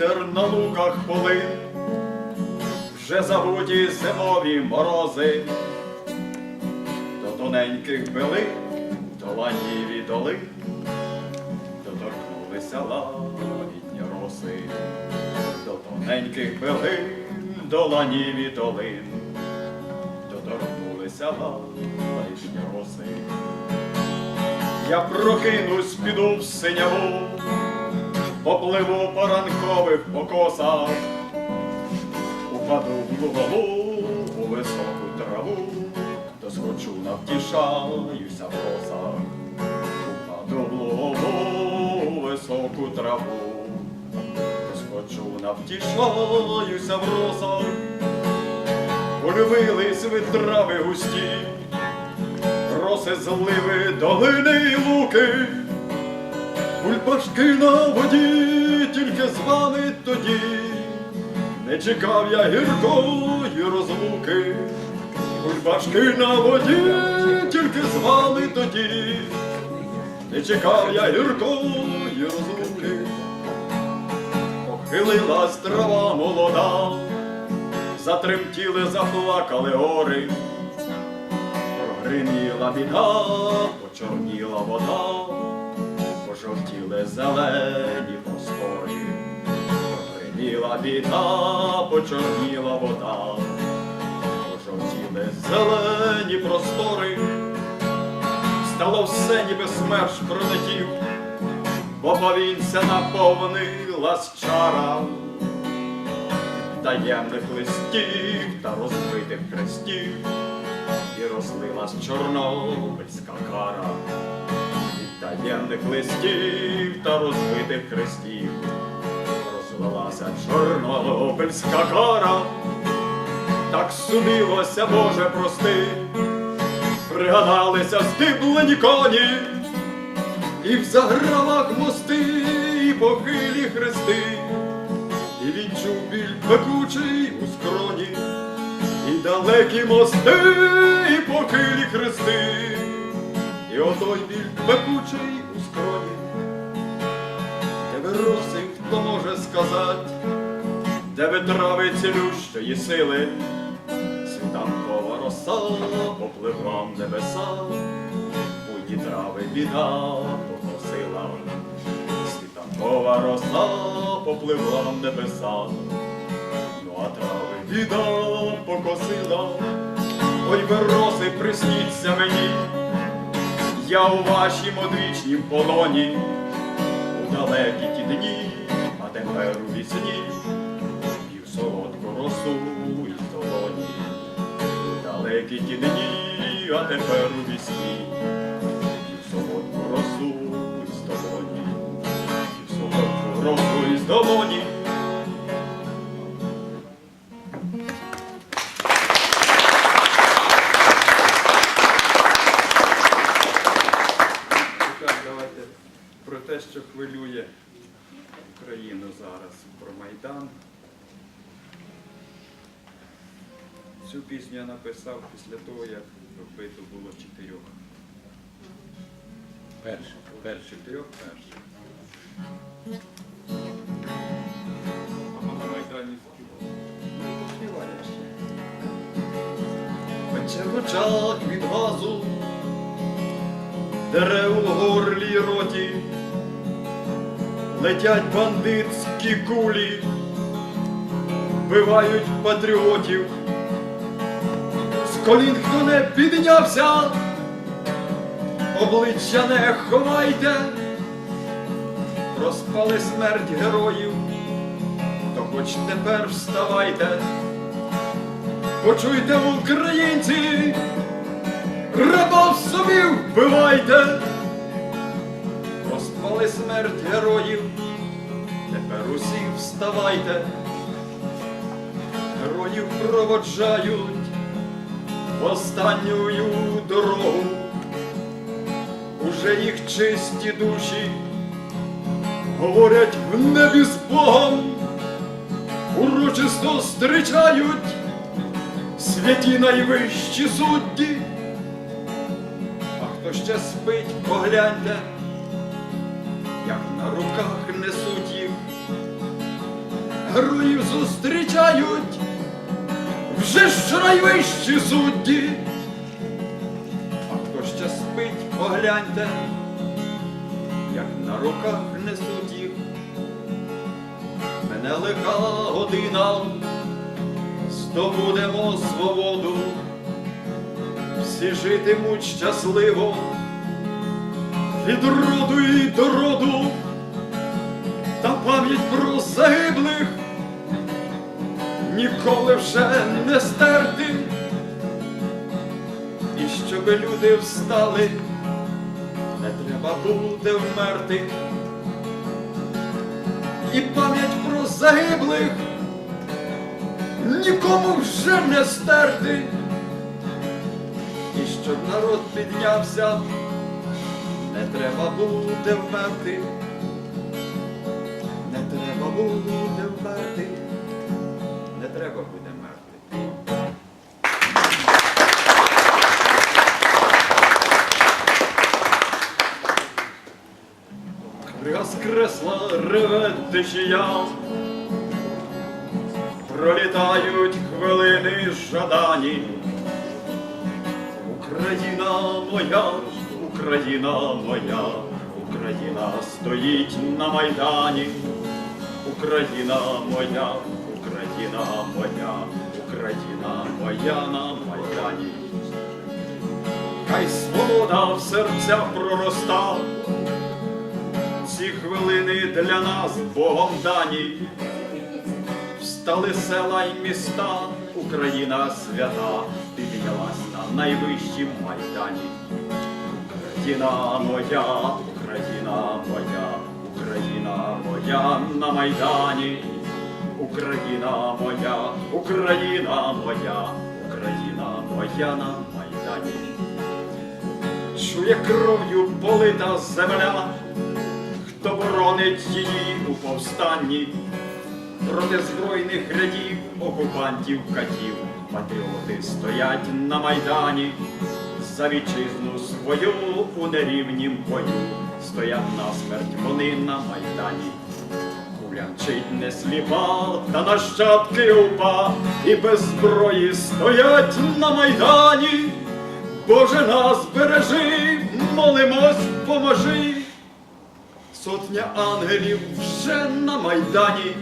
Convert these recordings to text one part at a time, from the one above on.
вітер на луках полин, вже забуті зимові морози, до тоненьких билин, до ланіві долин, доторкнулися лагідні роси, до тоненьких билин, до ланіві долин, доторкнулися лагідні роси. Я прокинусь, піду в синяву, попливу по ранкових упаду в лугову у високу траву, то схочу навтішаюся в росах, упаду в лугову у високу траву, то схочу навтішаюся в росах, полюбились ви трави густі роси зливи, долини й луки, бульбашки на воді, тільки з вами тоді, не чекав я гіркої розлуки, бульбашки на воді, тільки з вами тоді, не чекав я гіркої розлуки, похилилась трава молода, затремтіли, заплакали гори. Прогриміла біда, почорніла вода, пожовтіли зелені простори. Прогриміла біда, почорніла вода, пожовтіли зелені простори. Стало все, ніби смерч пролетів, бо повінця наповнилась чара таємних листів та розбитих хрестів і розлилась чорнобильська кара таємних листів та розбитих хрестів. Розлилася чорнобильська кара, так судилося, Боже, прости, пригадалися стиблені коні, і в загравах мости, і похилі хрести, і відчув біль пекучий у скроні. І далекі мости, і похилі хрести, пекучий у скроні, де вироси, хто може сказати, де витрави цілющої сили, світанкова роса попливла в небеса, буйні трави біда покосила, світанкова роса попливла в небеса. Ну а трави біда покосила, ой ви роси, присніться мені, я у вашім одвічнім полоні, у далекі ті дні, а тепер у вісні, п'ю солодку росу із долоні, у далекі ті дні, а тепер у вісні, п'ю солодку росу із долоні, п'ю солодку росу із долоні. Про Майдан. Цю пісню я написав після того, як вбито було чотирьох. Перше, перше. Чотирьох перших. А на Майдані співаєш. Пече в від газу, дерев у горлі роті, летять бандитські кулі, вбивають патріотів. З колін хто не піднявся, обличчя не ховайте, розпали смерть героїв, то хоч тепер вставайте. Почуйте, українці, раба в собі вбивайте, розпали смерть героїв, усі вставайте, героїв проводжають в останню дорогу, уже їх чисті душі говорять в небі з Богом, урочисто зустрічають святі найвищі судді. А хто ще спить, погляньте, як на руках героїв зустрічають. Вже ж найвищі судді. А хто ще спить, погляньте, як на руках несуть їх. Мене лиха година, здобудемо свободу, всі житимуть щасливо. Від роду і до роду, та пам'ять про загиблих ніколи вже не стерти, і щоби люди встали, не треба буде вмерти. І пам'ять про загиблих нікому вже не стерти. І щоб народ піднявся, не треба буде вмерти. Не треба буде вмерти. Треба буде мерти. Воскресла реве течія, пролітають хвилини жадані. Україна моя, Україна моя, Україна стоїть на майдані. Україна моя, Україна моя, Україна моя на майдані. Хай свобода в серцях пророста, ці хвилини для нас Богом дані. Встали села й міста, Україна свята, піднялась на найвищім майдані. Україна моя, Україна моя, Україна моя на майдані. Україна моя, Україна моя, Україна моя на майдані. Чує кров'ю полита земля, хто боронить її у повстанні проти збройних рядів, окупантів, катів, патріоти стоять на майдані, за вітчизну свою у нерівнім бою, стоять насмерть вони на майдані. Мчить не сліпа, та нащадки упа, і без зброї стоять на майдані. Боже нас бережи, молимось, поможи. Сотня ангелів вже на майдані,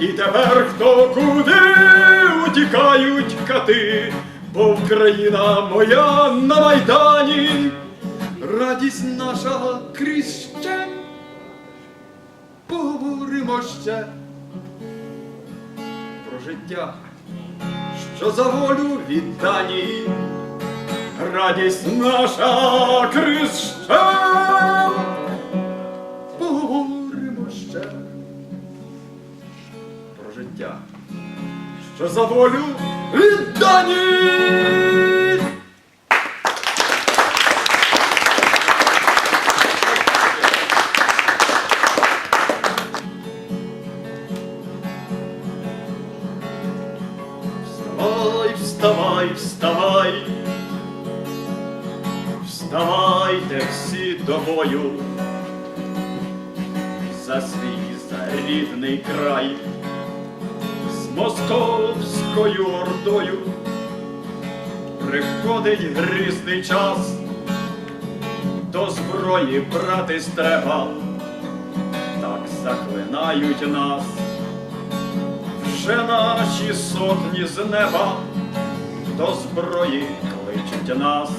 і тепер хто куди утікають кати, бо Україна моя на майдані, радість наша ще, поговоримо ще про життя, що за волю віддані, радість наша ще поговоримо ще про життя, що за волю віддані. Вставай, вставай, вставай, вставайте всі до бою. За свій за рідний край. З московською ордою. Приходить грізний час, до зброї братись треба, так заклинають нас, вже наші сотні з неба, до зброї кличуть нас,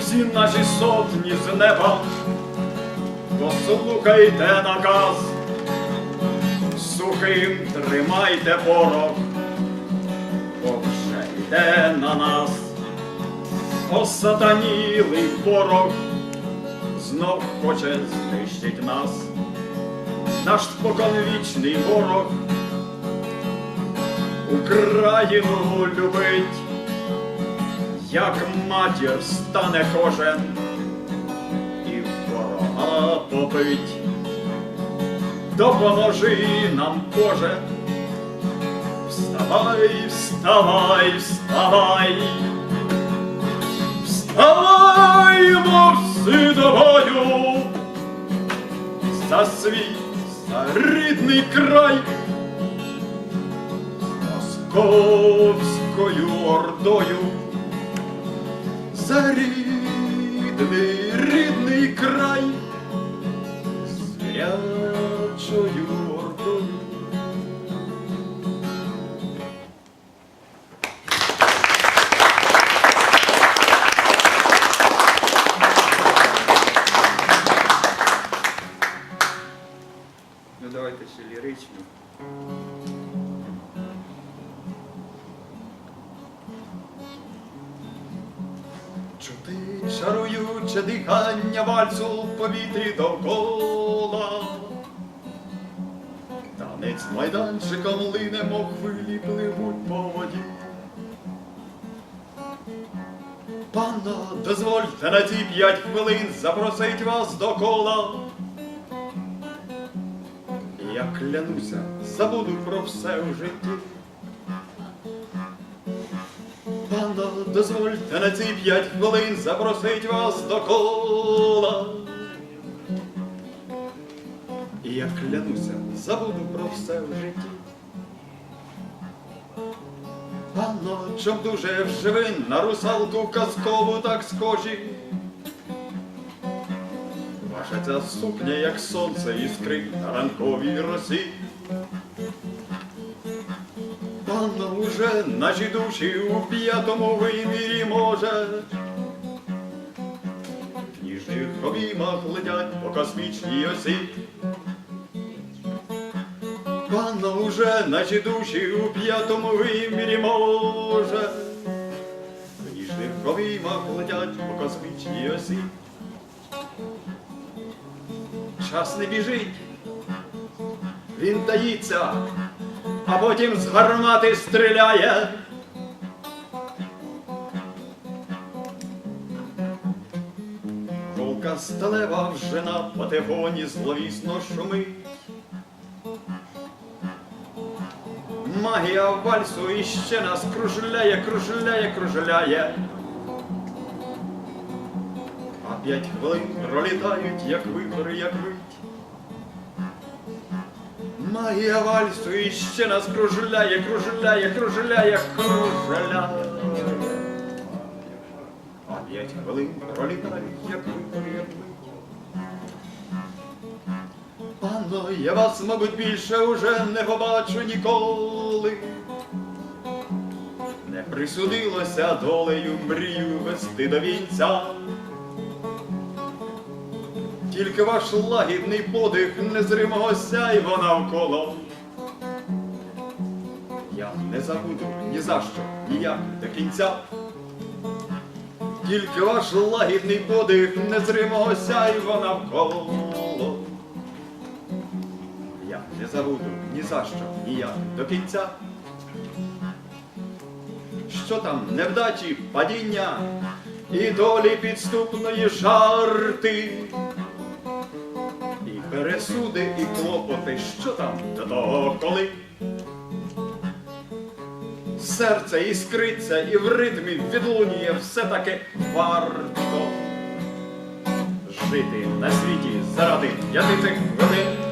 всі наші сотні з неба. Послухайте наказ, сухим тримайте порох, бо вже йде на нас, осатанілий ворог, знов хоче знищить нас, наш споконвічний ворог, Україну любить, як матір стане кожен і ворога побить. Допоможи нам, Боже, вставай, вставай, вставай, вставаймо всі до за свій, за рідний край, московською ордою. За рідний, рідний край звірячою Танець майданчиком лине, мов хвилі пливуть по воді. Панно, дозвольте на ці п'ять хвилин запросить вас до кола. Я клянуся, забуду про все в житті. Панно, дозвольте на ці п'ять хвилин запросить вас до кола. Я клянуся, забуду про все в житті. Панно, чом дуже вживи на русалку казкову так схожі. Ваша ця сукня, як сонце іскрить на ранковій росі. Панно уже наші душі у п'ятому вимірі може. В ніжних обіймах летять по космічній осі. Панно уже наші душі у п'ятому вимірі може. В ніжних обіймах летять по космічній осі. Час не біжить, він таїться а потім з гармати стріляє. Голка сталева вже на патефоні зловісно шумить. Магія вальсу іще нас кружляє, кружляє, кружляє. А п'ять хвилин пролітають, як вихори, як вить. Магія вальсу іще нас кружляє, кружляє, кружляє, кружляє. А п'ять хвилин пролітають, як вихор, як вить. Панно, я вас, мабуть, більше уже не побачу ніколи. Не присудилося долею мрію вести до вінця. Тільки ваш лагідний подих незримого сяйва навколо. Я не забуду ні за що, ніяк до кінця. Тільки ваш лагідний подих незримого сяйва навколо. Я не забуду ні за що, ніяк до кінця. Що там невдачі, падіння і долі підступної жарти. І пересуди, і клопоти, що там до того коли. Серце іскриться і в ритмі відлунює все таки варто жити на світі заради п'яти цих хвилин.